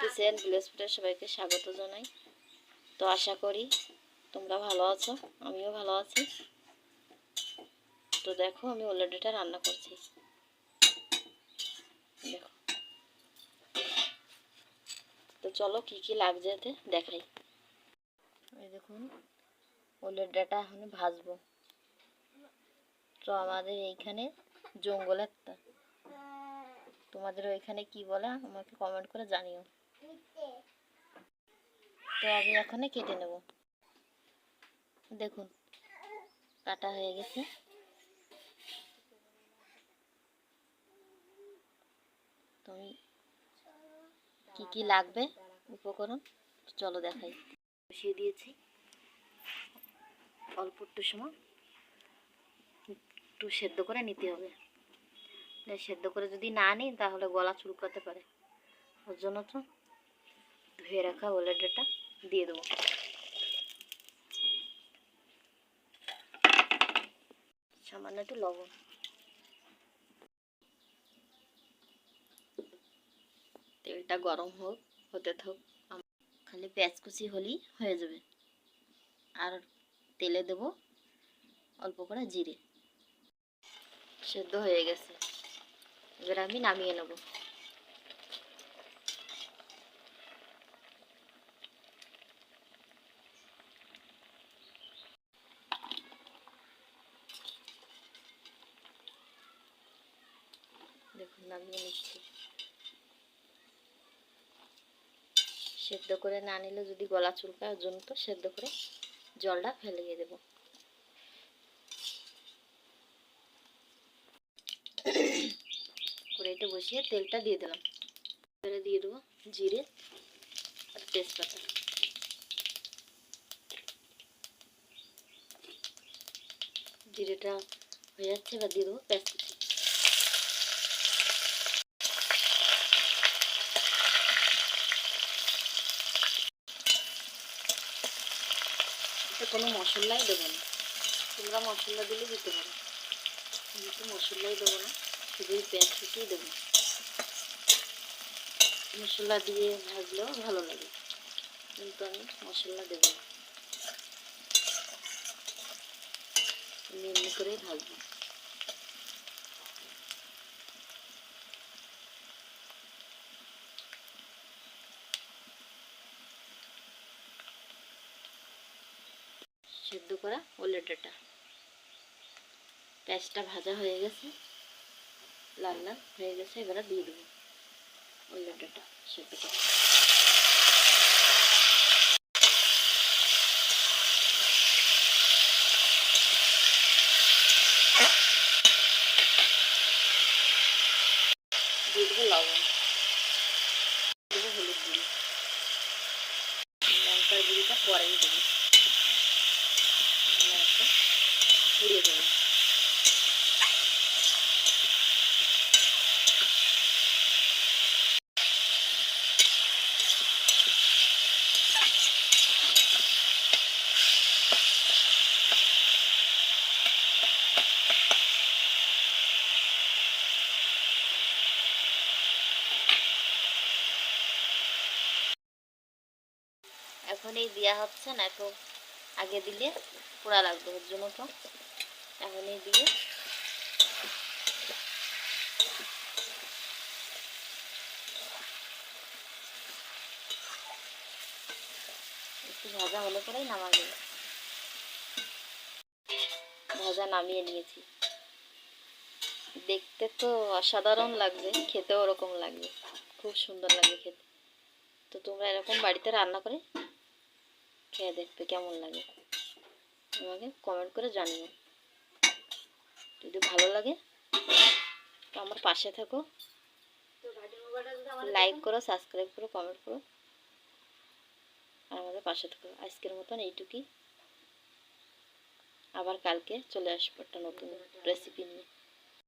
Kitchen ভিলেজপুরের সবাইকে স্বাগত জানাই। তো আশা করি তোমরা ভালো আছো, আমিও ভালো আছি। তো দেখো, আমি ওলেডিটা রান্না করছি। দেখো। তো চলো কি কি লাগছে এতে দেখাই। এই দেখুন ওলের ডাটা এখন ভাজবো। তো আমাদের এইখানে জঙ্গল একটা। তোমাদের ওইখানে কি বলে আমাকে কমেন্ট করে জানিও। তো আমি এখানে কেটে নেব। দেখুন কাটা হয়ে গেছে। তুমি কি কি লাগবে উপকরণ? চলো দেখাই। বসিয়ে দিয়েছি। অল্প একটু সময়। একটু সেদ্ধ করে নিতে হবে। সেদ্ধ করে যদি না নিই, তাহলে গলা চুলকাতে পারে। ওর জন্য তো ধুয়ে রাখা ওলেডেটা দিয়ে দেবো। সামান্য একটু লবণ। তেলটা গরম হোক, হতে থাক খালি পেঁয়াজ কুচি হলেই হয়ে যাবে। আর তেলে দেব অল্প করে জিরে। সেদ্ধ হয়ে গেছে। এবার আমি নামিয়ে নেব। দেখুন, নামিয়ে নিচ্ছি। সেদ্ধ করে না নিলে যদি গলা চুলকায় ওর জন্য, তো সেদ্ধ করে জলটা ফেলিয়ে দেবো। কড়াইটা বসিয়ে তেলটা দিয়ে দিলাম। তেলে দিয়ে দেবো জিরে আর তেজপাতা। জিরেটা হয়ে যাচ্ছে, এবার দিয়ে দেবো পেঁয়াজ কুচি। কোনো মশলাই দেবো না। তোমরা মশলা দিলে দিতে পারো। কিন্তু মশলাই দেবো না। শুধু পেঁয়াজ কুচিই দেবো। মশলা দিয়ে ভাজলেও ভালো লাগে। কিন্তু আমি মশলা দেবো এমনি করেই ভাজবো। সেদ্ধ করা ওলেটাটা। পেঁয়াজটা ভাজা হয়ে গেছে। লাল লাল হয়ে গেছে এবারে দিয়ে দেবো ওলেটাটা সেদ্ধ করা দিয়ে হলুদ গুঁড়ি লঙ্কার গুঁড়িটা পরেই দেবো পুড়িয়ে দেবো এখন এই দেওয়া হচ্ছে না তো আগে দিলে পোড়া লাগবে ওর জন্য তো। এখন এই দিয়ে একটু ভাজা হলে পরেই নামা যাবে ভাজা নামিয়ে নিয়েছি। দেখতে তো অসাধারণ লাগবে খেতেও ওরকম লাগবে। খুব সুন্দর লাগে খেতে। তো তোমরা এরকম বাড়িতে রান্না করে খেয়ে দেখবে কেমন লাগে। আমাকে কমেন্ট করে জানিও। যদি ভালো লাগে, তো আমার পাশে থাকো। লাইক করো সাবস্ক্রাইব করো কমেন্ট করো। আর আমাদের পাশে থাকো। আজকের মতন এইটুকুই। আবার কালকে চলে আসব একটা নতুন রেসিপি নিয়ে।